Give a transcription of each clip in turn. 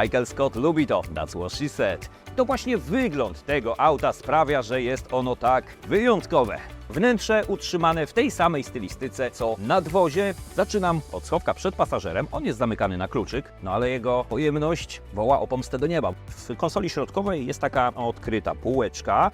Michael Scott lubi to. That's what she said. To właśnie wygląd tego auta sprawia, że jest ono tak wyjątkowe. Wnętrze utrzymane w tej samej stylistyce co nadwozie. Zaczynam od schowka przed pasażerem. On jest zamykany na kluczyk, no ale jego pojemność woła o pomstę do nieba. W konsoli środkowej jest taka odkryta półeczka.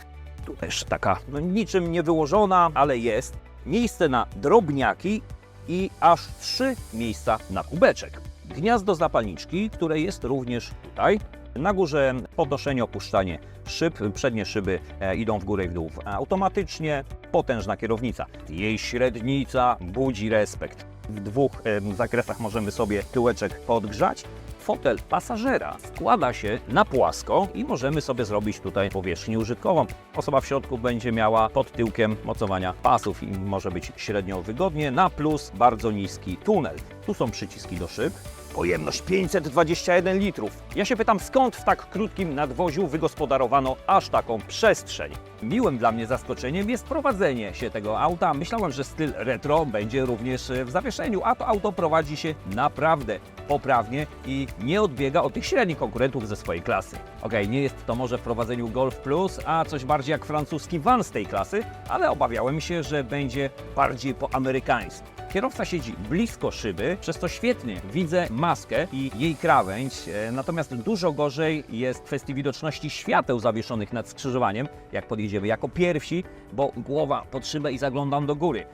Tu też taka no, niczym nie wyłożona, ale jest. Miejsce na drobniaki i aż trzy miejsca na kubeczek. Gniazdo zapalniczki, które jest również tutaj. Na górze podnoszenie, opuszczanie szyb. Przednie szyby e, idą w górę i w dół automatycznie. Potężna kierownica. Jej średnica budzi respekt. W dwóch em, zakresach możemy sobie tyłeczek podgrzać. Fotel pasażera składa się na płasko i możemy sobie zrobić tutaj powierzchnię użytkową. Osoba w środku będzie miała pod tyłkiem mocowania pasów i może być średnio wygodnie. Na plus bardzo niski tunel. Tu są przyciski do szyb. Pojemność 521 litrów. Ja się pytam, skąd w tak krótkim nadwoziu wygospodarowano aż taką przestrzeń? Miłym dla mnie zaskoczeniem jest prowadzenie się tego auta. Myślałem, że styl retro będzie również w zawieszeniu, a to auto prowadzi się naprawdę poprawnie i nie odbiega od tych średnich konkurentów ze swojej klasy. Okej, nie jest to może w prowadzeniu Golf Plus, a coś bardziej jak francuski van z tej klasy, ale obawiałem się, że będzie bardziej po amerykańsku. Kierowca siedzi blisko szyby, przez to świetnie widzę maskę i jej krawędź, e, natomiast dużo gorzej jest w kwestii widoczności świateł zawieszonych nad skrzyżowaniem, jak podjedziemy jako pierwsi, bo głowa pod szybę i zaglądam do góry.